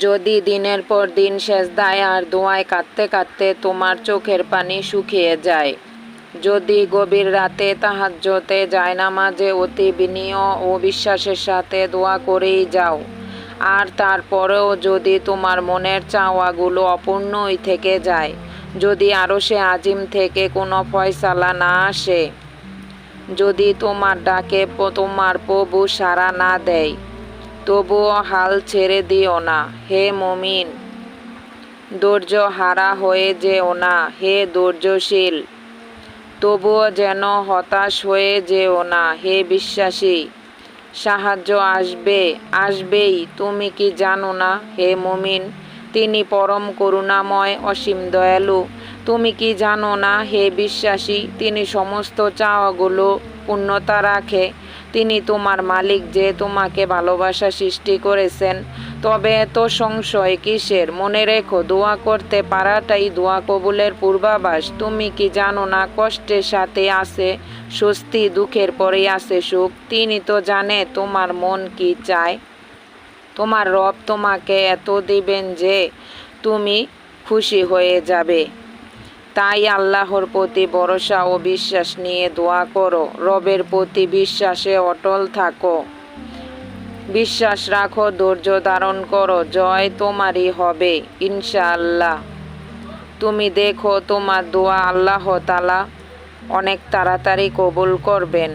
যদি দিনের পর দিন সেজদায় আর দোয়ায় কাঁদতে কাঁদতে তোমার চোখের পানি শুকিয়ে যায়। যদি গভীর রাতে তাহাজ্জতে জায়নামাজে অতি বিনীয় ও বিশ্বাসের সাথে দোয়া করেই যাও। আর তারপরেও যদি তোমার মনের চাওয়াগুলো অপূর্ণই থেকে যায়, যদি আরও সে আজিম থেকে কোনো ফয়সালা না আসে, যদি তোমার ডাকে তোমার প্রভু সাড়া না দেয় তবুও হাল ছেড়ে দিও না, হে মমিন। ধৈর্য হারা হয়ে যেও না, হে ধৈর্যশীল তবুও যেন হতাশ হয়ে যেও না, হে বিশ্বাসী। সাহায্য আসবে, আসবেই, তুমি কি জানো না, হে মুমিন? তিনি পরম করুণাময় অসীম দয়ালু। তুমি কি জানো না, হে বিশ্বাসী? তিনি সমস্ত চাওয়াগুলো পূর্ণতা রাখে। তিনি তোমার মালিক যে তোমাকে ভালোবাসা সৃষ্টি করেছেন। তবে এত সংশয় কিসের? মনে রেখো, দোয়া করতে পারাটাই দোয়া কবুলের পূর্বাভাস। তুমি কি জানো না কষ্টের সাথে আছে, স্বস্তি দুঃখের পরেই আছে সুখ? তিনি তো জানে তোমার মন কি চায়। তোমার রব তোমাকে এত দিবেন যে তুমি খুশি হয়ে যাবে। তাই আল্লাহর প্রতি ভরসা ও বিশ্বাস নিয়ে দোয়া করো। রবের প্রতি বিশ্বাসে অটল থাকো। বিশ্বাস রাখো, ধৈর্য ধারণ করো, জয় তোমারই হবে, ইনশাআল্লাহ। তুমি দেখো তোমার দোয়া আল্লাহ তালা অনেক তাড়াতাড়ি কবুল করবেন।